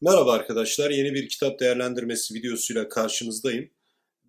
Merhaba arkadaşlar, yeni bir kitap değerlendirmesi videosuyla karşınızdayım.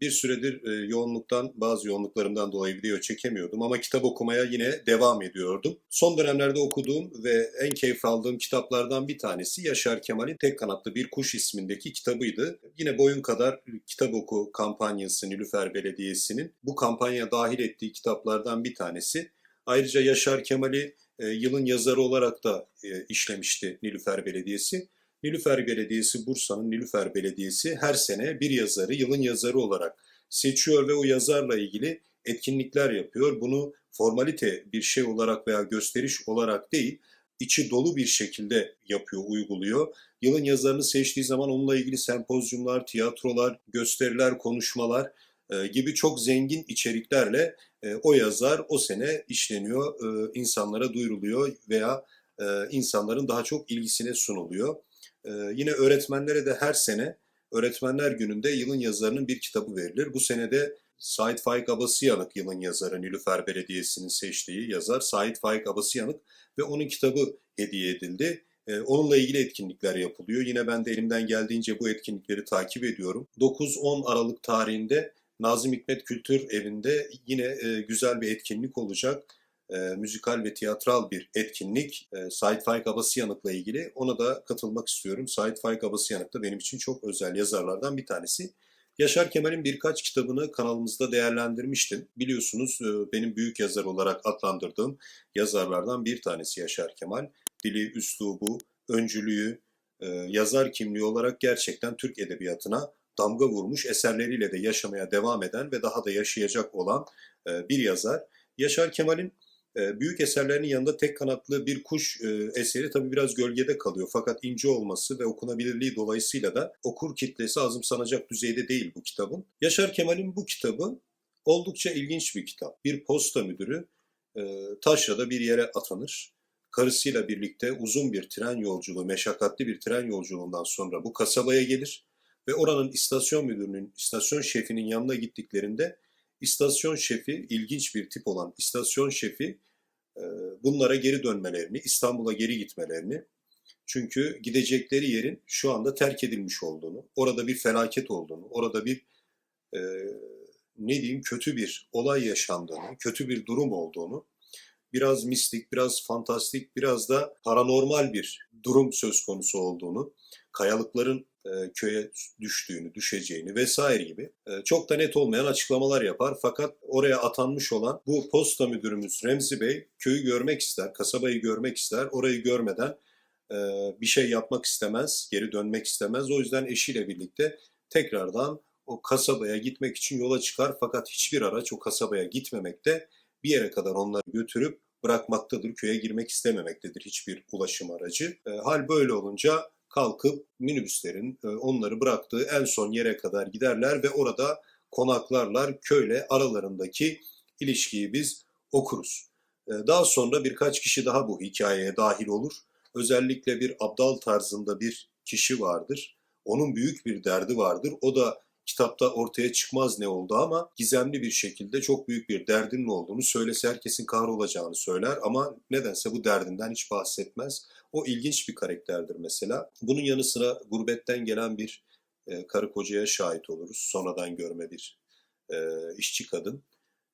Bir süredir e, yoğunluktan, bazı yoğunluklarımdan dolayı video çekemiyordum ama kitap okumaya yine devam ediyordum. Son dönemlerde okuduğum ve en keyif aldığım kitaplardan bir tanesi Yaşar Kemal'in Tek Kanatlı Bir Kuş ismindeki kitabıydı. Yine boyun kadar kitap oku kampanyası Nilüfer Belediyesi'nin bu kampanya dahil ettiği kitaplardan bir tanesi. Ayrıca Yaşar Kemal'i e, yılın yazarı olarak da e, işlemişti Nilüfer Belediyesi. Nilüfer Belediyesi, Bursa'nın Nilüfer Belediyesi her sene bir yazarı yılın yazarı olarak seçiyor ve o yazarla ilgili etkinlikler yapıyor. Bunu formalite bir şey olarak veya gösteriş olarak değil, içi dolu bir şekilde yapıyor, uyguluyor. Yılın yazarını seçtiği zaman onunla ilgili sempozyumlar, tiyatrolar, gösteriler, konuşmalar e, gibi çok zengin içeriklerle e, o yazar o sene işleniyor, e, insanlara duyuruluyor veya insanların daha çok ilgisine sunuluyor. Ee, yine öğretmenlere de her sene Öğretmenler Günü'nde yılın yazarının bir kitabı verilir. Bu sene de Sait Faik Abasıyanık yılın yazarı Nilüfer Belediyesi'nin seçtiği yazar Sait Faik Abasıyanık ve onun kitabı hediye edildi. Ee, onunla ilgili etkinlikler yapılıyor. Yine ben de elimden geldiğince bu etkinlikleri takip ediyorum. 9-10 Aralık tarihinde Nazım Hikmet Kültür Evi'nde yine e, güzel bir etkinlik olacak e, müzikal ve tiyatral bir etkinlik. E, Sait Faik Abasıyanık'la ilgili. Ona da katılmak istiyorum. Sait Faik Abasıyanık da benim için çok özel yazarlardan bir tanesi. Yaşar Kemal'in birkaç kitabını kanalımızda değerlendirmiştim. Biliyorsunuz e, benim büyük yazar olarak adlandırdığım yazarlardan bir tanesi Yaşar Kemal. Dili, üslubu, öncülüğü, e, yazar kimliği olarak gerçekten Türk Edebiyatı'na damga vurmuş eserleriyle de yaşamaya devam eden ve daha da yaşayacak olan e, bir yazar. Yaşar Kemal'in büyük eserlerinin yanında tek kanatlı bir kuş e, eseri tabii biraz gölgede kalıyor. Fakat ince olması ve okunabilirliği dolayısıyla da okur kitlesi azımsanacak düzeyde değil bu kitabın. Yaşar Kemal'in bu kitabı oldukça ilginç bir kitap. Bir posta müdürü e, taşrada bir yere atanır. Karısıyla birlikte uzun bir tren yolculuğu, meşakkatli bir tren yolculuğundan sonra bu kasabaya gelir ve oranın istasyon müdürünün, istasyon şefinin yanına gittiklerinde istasyon şefi, ilginç bir tip olan istasyon şefi e, bunlara geri dönmelerini, İstanbul'a geri gitmelerini, çünkü gidecekleri yerin şu anda terk edilmiş olduğunu, orada bir felaket olduğunu, orada bir e, ne diyeyim kötü bir olay yaşandığını, kötü bir durum olduğunu, biraz mistik, biraz fantastik, biraz da paranormal bir durum söz konusu olduğunu, kayalıkların e, köye düştüğünü, düşeceğini vesaire gibi e, çok da net olmayan açıklamalar yapar. Fakat oraya atanmış olan bu posta müdürümüz Remzi Bey köyü görmek ister, kasabayı görmek ister. Orayı görmeden e, bir şey yapmak istemez, geri dönmek istemez. O yüzden eşiyle birlikte tekrardan o kasabaya gitmek için yola çıkar. Fakat hiçbir araç o kasabaya gitmemekte bir yere kadar onları götürüp bırakmaktadır. Köye girmek istememektedir hiçbir ulaşım aracı. Hal böyle olunca kalkıp minibüslerin e, onları bıraktığı en son yere kadar giderler ve orada konaklarlar. Köyle aralarındaki ilişkiyi biz okuruz. E, daha sonra birkaç kişi daha bu hikayeye dahil olur. Özellikle bir abdal tarzında bir kişi vardır. Onun büyük bir derdi vardır. O da kitapta ortaya çıkmaz ne oldu ama gizemli bir şekilde çok büyük bir derdinin olduğunu söylese herkesin kahrolacağını söyler ama nedense bu derdinden hiç bahsetmez. O ilginç bir karakterdir mesela. Bunun yanı sıra gurbetten gelen bir e, karı kocaya şahit oluruz. Sonradan görme bir e, işçi kadın.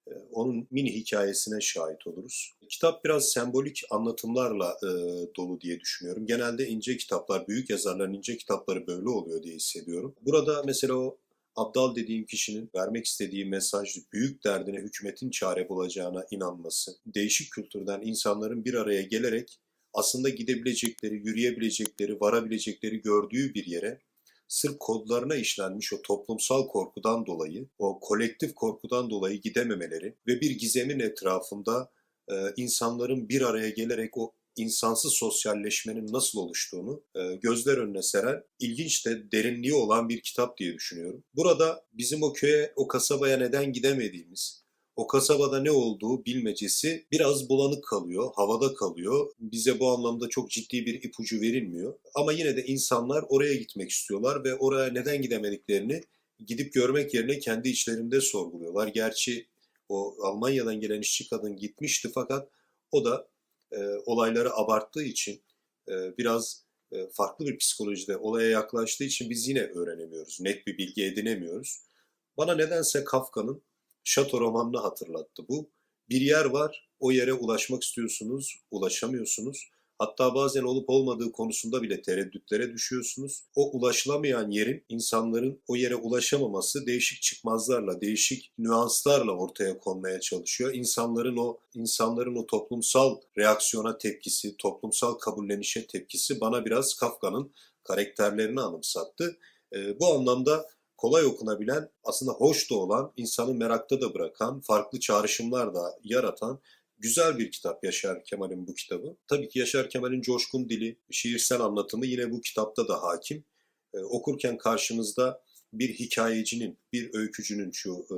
E, onun mini hikayesine şahit oluruz. Kitap biraz sembolik anlatımlarla e, dolu diye düşünüyorum. Genelde ince kitaplar, büyük yazarların ince kitapları böyle oluyor diye hissediyorum. Burada mesela o Abdal dediğim kişinin vermek istediği mesaj büyük derdine hükümetin çare bulacağına inanması, değişik kültürden insanların bir araya gelerek aslında gidebilecekleri, yürüyebilecekleri, varabilecekleri gördüğü bir yere sırf kodlarına işlenmiş o toplumsal korkudan dolayı, o kolektif korkudan dolayı gidememeleri ve bir gizemin etrafında e, insanların bir araya gelerek o insansız sosyalleşmenin nasıl oluştuğunu e, gözler önüne seren ilginç de derinliği olan bir kitap diye düşünüyorum. Burada bizim o köye, o kasabaya neden gidemediğimiz, o kasabada ne olduğu bilmecesi biraz bulanık kalıyor, havada kalıyor. Bize bu anlamda çok ciddi bir ipucu verilmiyor. Ama yine de insanlar oraya gitmek istiyorlar ve oraya neden gidemediklerini gidip görmek yerine kendi içlerinde sorguluyorlar. Gerçi o Almanya'dan gelen işçi kadın gitmişti fakat o da e, olayları abarttığı için e, biraz e, farklı bir psikolojide olaya yaklaştığı için biz yine öğrenemiyoruz. Net bir bilgi edinemiyoruz. Bana nedense Kafka'nın Şato romanını hatırlattı bu. Bir yer var, o yere ulaşmak istiyorsunuz, ulaşamıyorsunuz. Hatta bazen olup olmadığı konusunda bile tereddütlere düşüyorsunuz. O ulaşılamayan yerin insanların o yere ulaşamaması değişik çıkmazlarla, değişik nüanslarla ortaya konmaya çalışıyor. İnsanların o insanların o toplumsal reaksiyona tepkisi, toplumsal kabullenişe tepkisi bana biraz Kafka'nın karakterlerini anımsattı. E, bu anlamda kolay okunabilen, aslında hoş da olan, insanı merakta da bırakan, farklı çağrışımlar da yaratan güzel bir kitap Yaşar Kemal'in bu kitabı. Tabii ki Yaşar Kemal'in coşkun dili, şiirsel anlatımı yine bu kitapta da hakim. Ee, okurken karşınızda bir hikayecinin, bir öykücünün şu e,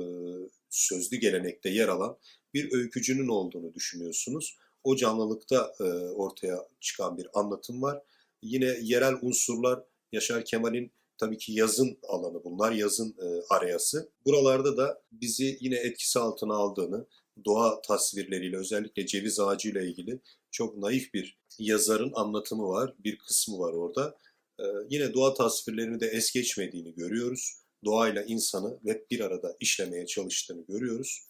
sözlü gelenekte yer alan bir öykücünün olduğunu düşünüyorsunuz. O canlılıkta e, ortaya çıkan bir anlatım var. Yine yerel unsurlar Yaşar Kemal'in tabii ki yazın alanı bunlar, yazın e, arayası. Buralarda da bizi yine etkisi altına aldığını, doğa tasvirleriyle özellikle ceviz ağacı ile ilgili çok naif bir yazarın anlatımı var. Bir kısmı var orada. Ee, yine doğa tasvirlerini de es geçmediğini görüyoruz. Doğayla insanı hep bir arada işlemeye çalıştığını görüyoruz.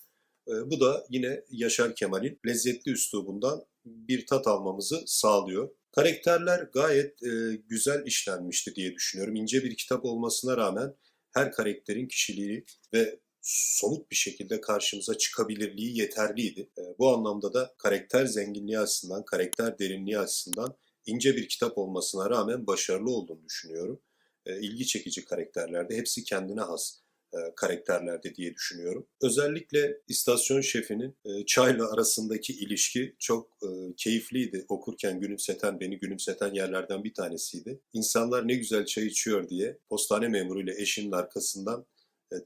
Ee, bu da yine Yaşar Kemal'in lezzetli üslubundan bir tat almamızı sağlıyor. Karakterler gayet e, güzel işlenmişti diye düşünüyorum. İnce bir kitap olmasına rağmen her karakterin kişiliği ve somut bir şekilde karşımıza çıkabilirliği yeterliydi. Ee, bu anlamda da karakter zenginliği açısından, karakter derinliği açısından ince bir kitap olmasına rağmen başarılı olduğunu düşünüyorum. E, ilgi çekici karakterlerde, hepsi kendine has e, karakterlerde diye düşünüyorum. Özellikle istasyon şefinin e, çayla arasındaki ilişki çok e, keyifliydi. Okurken gülümseten, beni gülümseten yerlerden bir tanesiydi. İnsanlar ne güzel çay içiyor diye postane memuruyla eşinin arkasından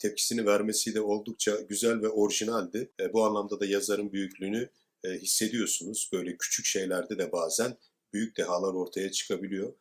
tepkisini vermesi de oldukça güzel ve orijinaldi. E, bu anlamda da yazarın büyüklüğünü e, hissediyorsunuz. Böyle küçük şeylerde de bazen büyük dehalar ortaya çıkabiliyor.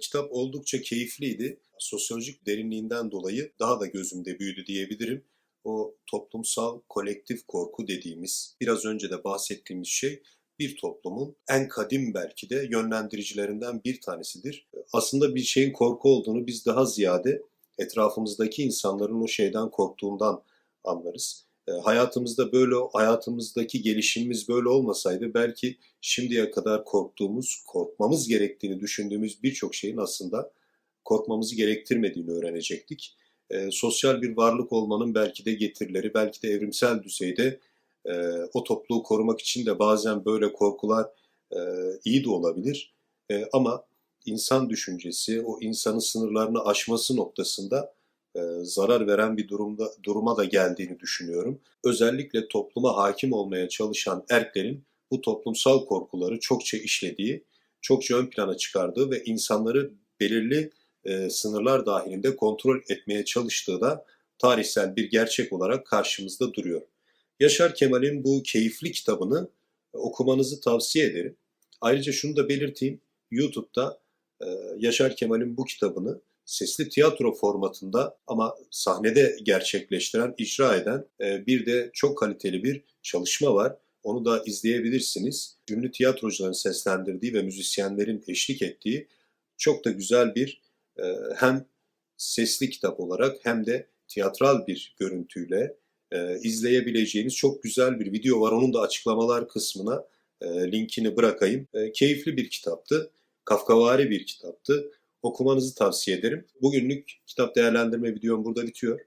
Kitap oldukça keyifliydi. Sosyolojik derinliğinden dolayı daha da gözümde büyüdü diyebilirim. O toplumsal kolektif korku dediğimiz, biraz önce de bahsettiğimiz şey bir toplumun en kadim belki de yönlendiricilerinden bir tanesidir. Aslında bir şeyin korku olduğunu biz daha ziyade etrafımızdaki insanların o şeyden korktuğundan anlarız. E, hayatımızda böyle, hayatımızdaki gelişimimiz böyle olmasaydı belki şimdiye kadar korktuğumuz, korkmamız gerektiğini düşündüğümüz birçok şeyin aslında korkmamızı gerektirmediğini öğrenecektik. E, sosyal bir varlık olmanın belki de getirileri, belki de evrimsel düzeyde e, o topluluğu korumak için de bazen böyle korkular e, iyi de olabilir. E, ama insan düşüncesi, o insanın sınırlarını aşması noktasında e, zarar veren bir durumda duruma da geldiğini düşünüyorum. Özellikle topluma hakim olmaya çalışan erklerin bu toplumsal korkuları çokça işlediği, çokça ön plana çıkardığı ve insanları belirli e, sınırlar dahilinde kontrol etmeye çalıştığı da tarihsel bir gerçek olarak karşımızda duruyor. Yaşar Kemal'in bu keyifli kitabını okumanızı tavsiye ederim. Ayrıca şunu da belirteyim. YouTube'da Yaşar Kemal'in bu kitabını sesli tiyatro formatında ama sahnede gerçekleştiren, icra eden e, bir de çok kaliteli bir çalışma var. Onu da izleyebilirsiniz. Ünlü tiyatrocuların seslendirdiği ve müzisyenlerin eşlik ettiği çok da güzel bir e, hem sesli kitap olarak hem de tiyatral bir görüntüyle e, izleyebileceğiniz çok güzel bir video var. Onun da açıklamalar kısmına linkini bırakayım. Keyifli bir kitaptı. Kafkavari bir kitaptı. Okumanızı tavsiye ederim. Bugünlük kitap değerlendirme videom burada bitiyor.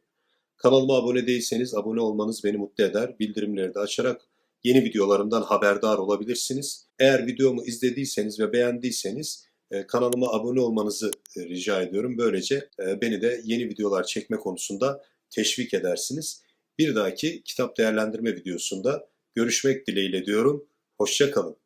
Kanalıma abone değilseniz abone olmanız beni mutlu eder. Bildirimleri de açarak yeni videolarımdan haberdar olabilirsiniz. Eğer videomu izlediyseniz ve beğendiyseniz e, kanalıma abone olmanızı e, rica ediyorum. Böylece e, beni de yeni videolar çekme konusunda teşvik edersiniz. Bir dahaki kitap değerlendirme videosunda görüşmek dileğiyle diyorum. Hoşçakalın.